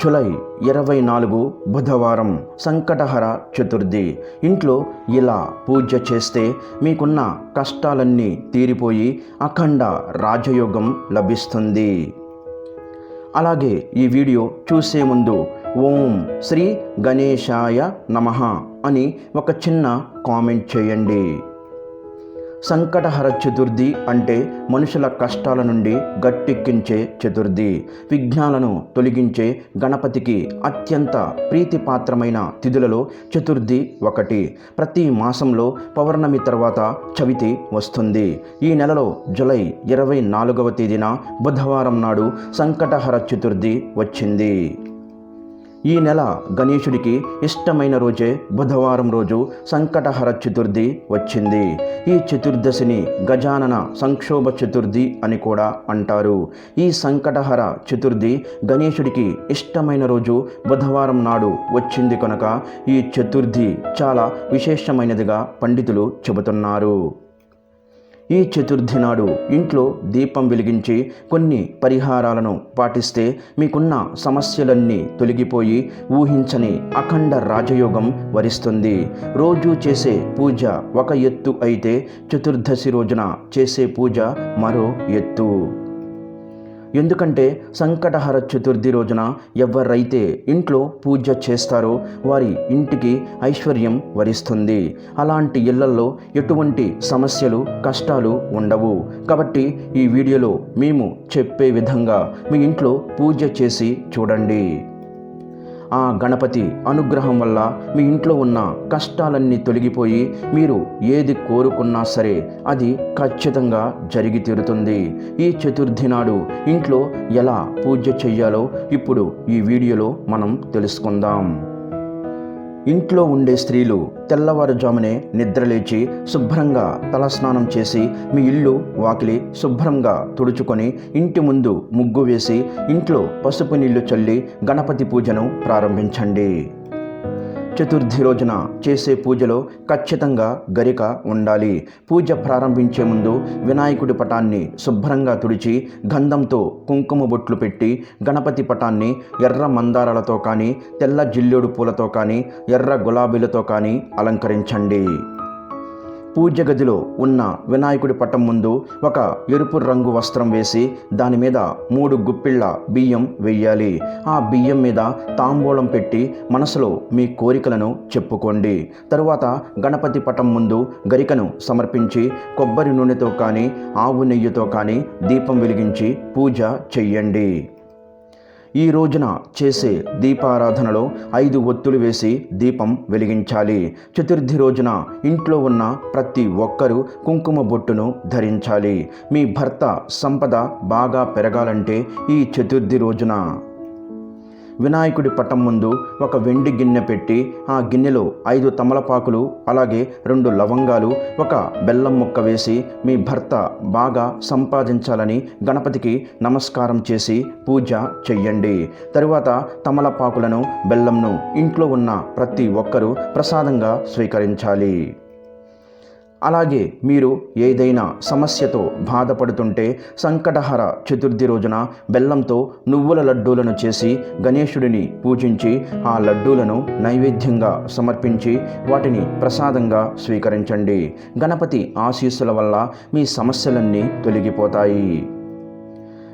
July ఇరవై నాలుగు బుధవారం సంకటహర చతుర్థి. ఇంట్లో ఇలా పూజ చేస్తే మీకున్న కష్టాలన్నీ తీరిపోయి అఖండ రాజయోగం లభిస్తుంది. అలాగే ఈ వీడియో చూసే ముందు ఓం శ్రీ గణేశాయ నమః అని ఒక చిన్న కామెంట్ చేయండి. సంకటహర చతుర్థి అంటే మనుషుల కష్టాల నుండి గట్టెక్కించే చతుర్థి. విఘ్నాలను తొలగించే గణపతికి అత్యంత ప్రీతిపాత్రమైన తిథులలో చతుర్థి ఒకటి. ప్రతి మాసంలో పౌర్ణమి తర్వాత చవితి వస్తుంది. ఈ నెలలో జులై ఇరవై నాలుగవ తేదీన బుధవారం నాడు సంకటహర చతుర్థి వచ్చింది. ఈ నెల గణేశుడికి ఇష్టమైన రోజే బుధవారం రోజు సంకటహర చతుర్థి వచ్చింది. ఈ చతుర్దశిని గజానన సంక్షోభ చతుర్థి అని కూడా అంటారు. ఈ సంకటహర చతుర్థి గణేశుడికి ఇష్టమైన రోజు బుధవారం నాడు వచ్చింది కనుక ఈ చతుర్థి చాలా విశేషమైనదిగా పండితులు చెబుతున్నారు. ఈ చతుర్థి నాడు ఇంట్లో దీపం వెలిగించి కొన్ని పరిహారాలను పాటిస్తే మీకున్న సమస్యలన్నీ తొలగిపోయి ఊహించని అఖండ రాజయోగం వరిస్తుంది. రోజు చేసే పూజ ఒక ఎత్తు అయితే చతుర్దశి రోజున చేసే పూజ మరో ఎత్తు. ఎందుకంటే సంకటహర చతుర్థి రోజున ఎవరైతే ఇంట్లో పూజ చేస్తారో వారి ఇంటికి ఐశ్వర్యం వరిస్తుంది. అలాంటి ఇళ్ళలో ఎటువంటి సమస్యలు కష్టాలు ఉండవు. కాబట్టి ఈ వీడియోలో మేము చెప్పే విధంగా మీ ఇంట్లో పూజ చేసి చూడండి. ఆ గణపతి అనుగ్రహం వల్ల మీ ఇంట్లో ఉన్న కష్టాలన్నీ తొలగిపోయి మీరు ఏది కోరుకున్నా సరే అది ఖచ్చితంగా జరిగి తీరుతుంది. ఈ చతుర్థి నాడు ఇంట్లో ఎలా పూజ చెయ్యాలో ఇప్పుడు ఈ వీడియోలో మనం తెలుసుకుందాం. ఇంట్లో ఉండే స్త్రీలు తెల్లవారుజామునే నిద్రలేచి శుభ్రంగా తలస్నానం చేసి మీ ఇల్లు వాకిలి శుభ్రంగా తుడుచుకొని ఇంటి ముందు ముగ్గు వేసి ఇంట్లో పసుపు నీళ్ళు చల్లి గణపతి పూజను ప్రారంభించండి. చతుర్థి రోజున చేసే పూజలో ఖచ్చితంగా గరిక ఉండాలి. పూజ ప్రారంభించే ముందు వినాయకుడి పటాన్ని శుభ్రంగా తుడిచి గంధంతో కుంకుమ బొట్లు పెట్టి గణపతి పటాన్ని ఎర్ర మందారాలతో కానీ తెల్ల జిల్లేడు పూలతో కానీ ఎర్ర గులాబీలతో కానీ అలంకరించండి. పూజ గదిలో ఉన్న వినాయకుడి పటం ముందు ఒక ఎరుపు రంగు వస్త్రం వేసి దాని మీద మూడు గుప్పిళ్ళ బియ్యం వెయ్యాలి ఆ బియ్యం మీద తాంబూలం పెట్టి మనసులో మీ కోరికలను చెప్పుకోండి. తరువాత గణపతి పటం ముందు గరికను సమర్పించి కొబ్బరి నూనెతో కానీ ఆవు నెయ్యితో కానీ దీపం వెలిగించి పూజ చెయ్యండి. ఈ రోజున చేసే దీపారాధనలో ఐదు ఒత్తులు వేసి దీపం వెలిగించాలి. చతుర్థి రోజున ఇంట్లో ఉన్న ప్రతి ఒక్కరూ కుంకుమ బొట్టును ధరించాలి. మీ భర్త సంపద బాగా పెరగాలంటే ఈ చతుర్థి రోజున వినాయకుడి పటం ముందు ఒక వెండి గిన్నె పెట్టి ఆ గిన్నెలో ఐదు తమలపాకులు అలాగే రెండు లవంగాలు ఒక బెల్లం ముక్క వేసి మీ భర్త బాగా సంపాదించాలని గణపతికి నమస్కారం చేసి పూజ చెయ్యండి. తరువాత తమలపాకులను బెల్లంను ఇంట్లో ఉన్న ప్రతి ఒక్కరూ ప్రసాదంగా స్వీకరించాలి. అలాగే మీరు ఏదైనా సమస్యతో బాధపడుతుంటే సంకటహర చతుర్థి రోజున బెల్లంతో నువ్వుల లడ్డూలను చేసి గణేశుడిని పూజించి ఆ లడ్డూలను నైవేద్యంగా సమర్పించి వాటిని ప్రసాదంగా స్వీకరించండి. గణపతి ఆశీస్సుల వల్ల మీ సమస్యలన్నీ తొలగిపోతాయి.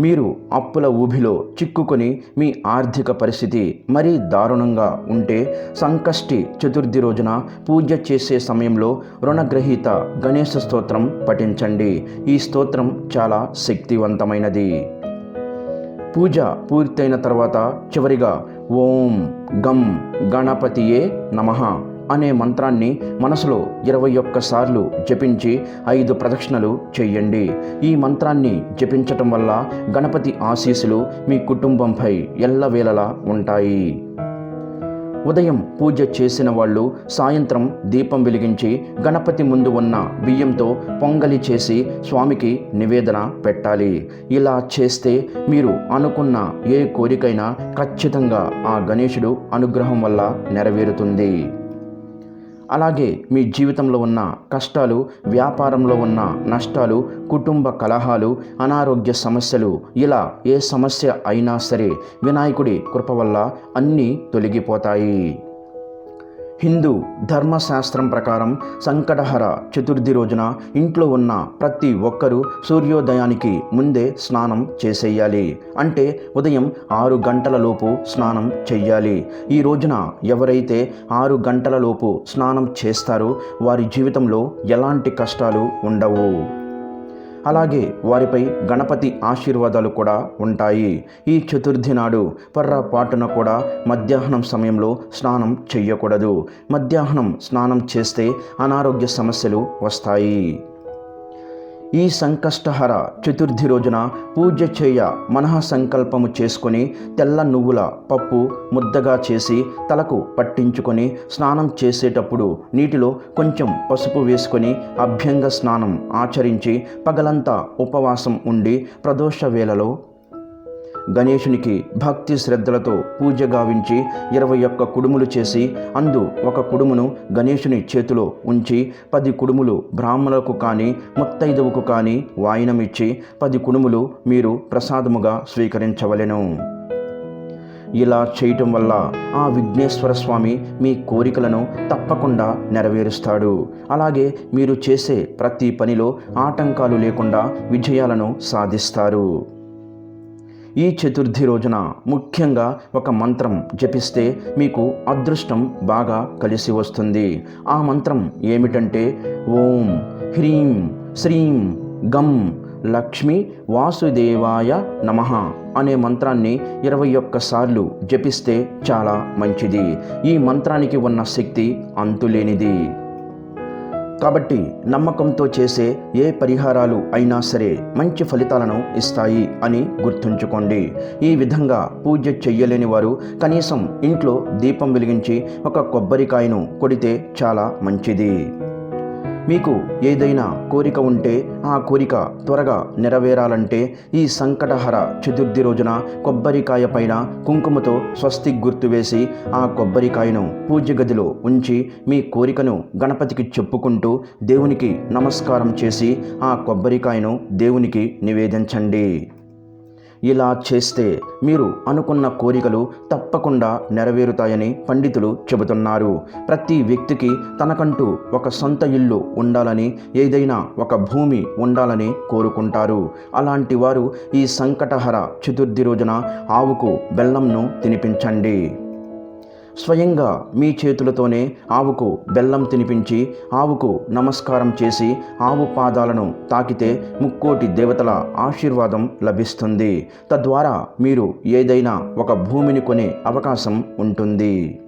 మీరు అప్పుల ఊబిలో చిక్కుకొని మీ ఆర్థిక పరిస్థితి మరీ దారుణంగా ఉంటే సంకష్టి చతుర్థి రోజున పూజ చేసే సమయంలో రుణగ్రహీత గణేశ స్తోత్రం పఠించండి. ఈ స్తోత్రం చాలా శక్తివంతమైనది. పూజ పూర్తయిన తర్వాత చివరిగా ఓం గం గణపతియే నమః. అనే మంత్రాన్ని మనసులో ఇరవై ఒక్కసార్లు జపించి ఐదు ప్రదక్షిణలు చేయండి. ఈ మంత్రాన్ని జపించటం వల్ల గణపతి ఆశీస్సులు మీ కుటుంబంపై ఎల్లవేళలా ఉంటాయి. ఉదయం పూజ చేసిన వాళ్ళు సాయంత్రం దీపం వెలిగించి గణపతి ముందు ఉన్న బియ్యంతో పొంగలి చేసి స్వామికి నివేదన పెట్టాలి. ఇలా చేస్తే మీరు అనుకున్న ఏ కోరికైనా ఖచ్చితంగా ఆ గణేశుడు అనుగ్రహం వల్ల నెరవేరుతుంది. అలాగే మీ జీవితంలో ఉన్న కష్టాలు వ్యాపారంలో ఉన్న నష్టాలు కుటుంబ కలహాలు అనారోగ్య సమస్యలు ఇలా ఏ సమస్య అయినా సరే వినాయకుడి కృప వల్ల అన్నీ తొలగిపోతాయి. హిందూ ధర్మశాస్త్రం ప్రకారం సంకటహర చతుర్థి రోజున ఇంట్లో ఉన్న ప్రతి ఒక్కరూ సూర్యోదయానికి ముందే స్నానం చేసేయాలి. అంటే ఉదయం ఆరు గంటల లోపు స్నానం చెయ్యాలి ఈ రోజున ఎవరైతే ఆరు గంటల లోపు స్నానం చేస్తారో వారి జీవితంలో ఎలాంటి కష్టాలు ఉండవు. అలాగే వారిపై గణపతి ఆశీర్వాదాలు కూడా ఉంటాయి. ఈ చతుర్థి నాడు పొర్రపాటున కూడా మధ్యాహ్నం సమయంలో స్నానం చేయకూడదు మధ్యాహ్నం స్నానం చేస్తే అనారోగ్య సమస్యలు వస్తాయి. ఈ సంకష్టహర చతుర్థి రోజున పూజ చేయ మనః సంకల్పము చేసుకొని తెల్ల నువ్వుల పప్పు ముద్దగా చేసి తలకు పట్టించుకొని స్నానం చేసేటప్పుడు నీటిలో కొంచెం పసుపు వేసుకొని అభ్యంగ స్నానం ఆచరించి పగలంతా ఉపవాసం ఉండి ప్రదోష వేళలో గణేశునికి భక్తి శ్రద్ధలతో పూజ గావించి ఇరవై ఒక్క కుడుములు చేసి అందు ఒక కుడుమును గణేశుని చేతిలో ఉంచి పది కుడుములు బ్రాహ్మణులకు కానీ ముత్తైదువుకు కానీ వాయినమిచ్చి పది కుడుములు మీరు ప్రసాదముగా స్వీకరించవలెను. ఇలా చేయటం వల్ల ఆ విఘ్నేశ్వర స్వామి మీ కోరికలను తప్పకుండా నెరవేరుస్తాడు. అలాగే మీరు చేసే ప్రతి పనిలో ఆటంకాలు లేకుండా విజయాలను సాధిస్తారు. ఈ చతుర్థి రోజున ముఖ్యంగా ఒక మంత్రం జపిస్తే మీకు అదృష్టం బాగా కలిసి వస్తుంది. ఆ మంత్రం ఏమిటంటే ఓం హ్రీం శ్రీం గం లక్ష్మి వాసుదేవాయ నమ అనే మంత్రాన్ని ఇరవై ఒక్కసార్లు జపిస్తే చాలా మంచిది. ఈ మంత్రానికి ఉన్న శక్తి అంతులేనిది. కాబట్టి నమ్మకంతో చేసే ఏ పరిహారాలు అయినా సరే మంచి ఫలితాలను ఇస్తాయి అని గుర్తుంచుకోండి. ఈ విధంగా పూజ చెయ్యలేని వారు కనీసం ఇంట్లో దీపం వెలిగించి ఒక కొబ్బరికాయను కొడితే చాలా మంచిది. మీకు ఏదైనా కోరిక ఉంటే ఆ కోరిక త్వరగా నెరవేరాలంటే ఈ సంకటహర చతుర్థి రోజున కొబ్బరికాయ పైన కుంకుమతో స్వస్తి గుర్తు వేసి ఆ కొబ్బరికాయను పూజ గదిలో ఉంచి మీ కోరికను గణపతికి చెప్పుకుంటూ దేవునికి నమస్కారం చేసి ఆ కొబ్బరికాయను దేవునికి నివేదించండి. ఇలా చేస్తే మీరు అనుకున్న కోరికలు తప్పకుండా నెరవేరుతాయని పండితులు చెబుతున్నారు. ప్రతి వ్యక్తికి తనకంటూ ఒక సొంత ఇల్లు ఉండాలని ఏదైనా ఒక భూమి ఉండాలని కోరుకుంటారు. అలాంటి వారు ఈ సంకటహర చతుర్థి రోజున ఆవుకు బెల్లంను తినిపించండి. స్వయంగా మీ చేతులతోనే ఆవుకు బెల్లం తినిపించి ఆవుకు నమస్కారం చేసి ఆవు పాదాలను తాకితే ముక్కోటి దేవతల ఆశీర్వాదం లభిస్తుంది. తద్వారా మీరు ఏదైనా ఒక భూమిని కొనే అవకాశం ఉంటుంది.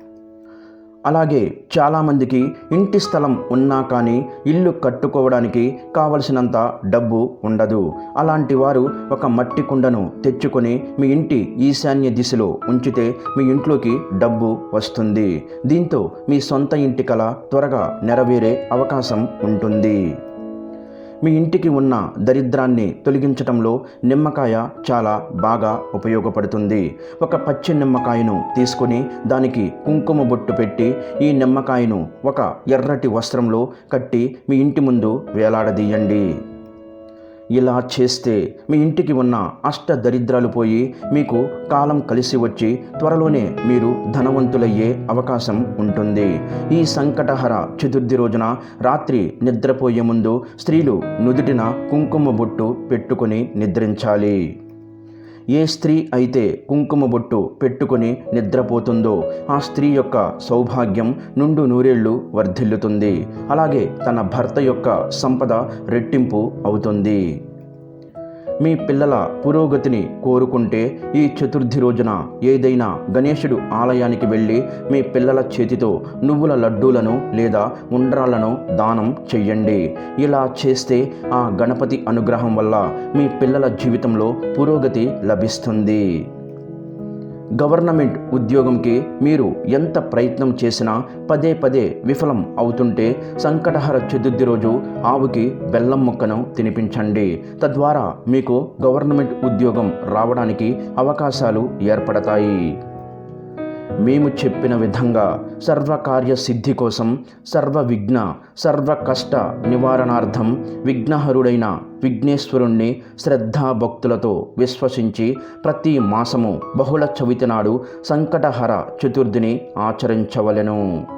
అలాగే చాలామందికి ఇంటి స్థలం ఉన్నా కానీ ఇల్లు కట్టుకోవడానికి కావలసినంత డబ్బు ఉండదు. అలాంటి వారు ఒక మట్టి కుండను తెచ్చుకొని మీ ఇంటి ఈశాన్య దిశలో ఉంచితే మీ ఇంట్లోకి డబ్బు వస్తుంది. దీంతో మీ సొంత ఇంటి కళ త్వరగా నెరవేరే అవకాశం ఉంటుంది. మీ ఇంటికి ఉన్న దరిద్రాన్ని తొలగించటంలో నిమ్మకాయ చాలా బాగా ఉపయోగపడుతుంది. ఒక పచ్చి నిమ్మకాయను తీసుకొని దానికి కుంకుమ బొట్టు పెట్టి ఈ నిమ్మకాయను ఒక ఎర్రటి వస్త్రంలో కట్టి మీ ఇంటి ముందు వేలాడదీయండి. ఇలా చేస్తే మీ ఇంటికి ఉన్న అష్ట దరిద్రాలు పోయి మీకు కాలం కలిసి వచ్చి త్వరలోనే మీరు ధనవంతులయ్యే అవకాశం ఉంటుంది. ఈ సంకటహర చతుర్థి రోజున రాత్రి నిద్రపోయే ముందు స్త్రీలు నుదుటిన కుంకుమ బొట్టు పెట్టుకొని నిద్రించాలి. ఏ స్త్రీ అయితే కుంకుమ బొట్టు పెట్టుకొని నిద్రపోతుందో ఆ స్త్రీ యొక్క సౌభాగ్యం నుండు నూరేళ్ళు వర్ధిల్లుతుంది. అలాగే తన భర్త యొక్క సంపద రెట్టింపు అవుతుంది. మీ పిల్లల పురోగతిని కోరుకుంటే ఈ చతుర్థి రోజున ఏదైనా గణేశుడు ఆలయానికి వెళ్ళి మీ పిల్లల చేతితో నువ్వుల లడ్డూలను లేదా ఉండ్రాలను దానం చెయ్యండి. ఇలా చేస్తే ఆ గణపతి అనుగ్రహం వల్ల మీ పిల్లల జీవితంలో పురోగతి లభిస్తుంది. గవర్నమెంట్ ఉద్యోగంకి మీరు ఎంత ప్రయత్నం చేసినా పదే పదే విఫలం అవుతుంటే సంకటహర చతుర్థి రోజు ఆవుకి బెల్లం ముక్కను తినిపించండి. తద్వారా మీకు గవర్నమెంట్ ఉద్యోగం రావడానికి అవకాశాలు ఏర్పడతాయి. మేము చెప్పిన విధంగా సర్వకార్య సిద్ధి కోసం సర్వ విఘ్న సర్వ కష్ట నివారణార్థం విఘ్నహరుడైన విఘ్నేశ్వరుణ్ణి శ్రద్ధాభక్తులతో విశ్వసించి ప్రతి మాసము బహుళ చవితి నాడు సంకటహర చతుర్థిని ఆచరించవలెను.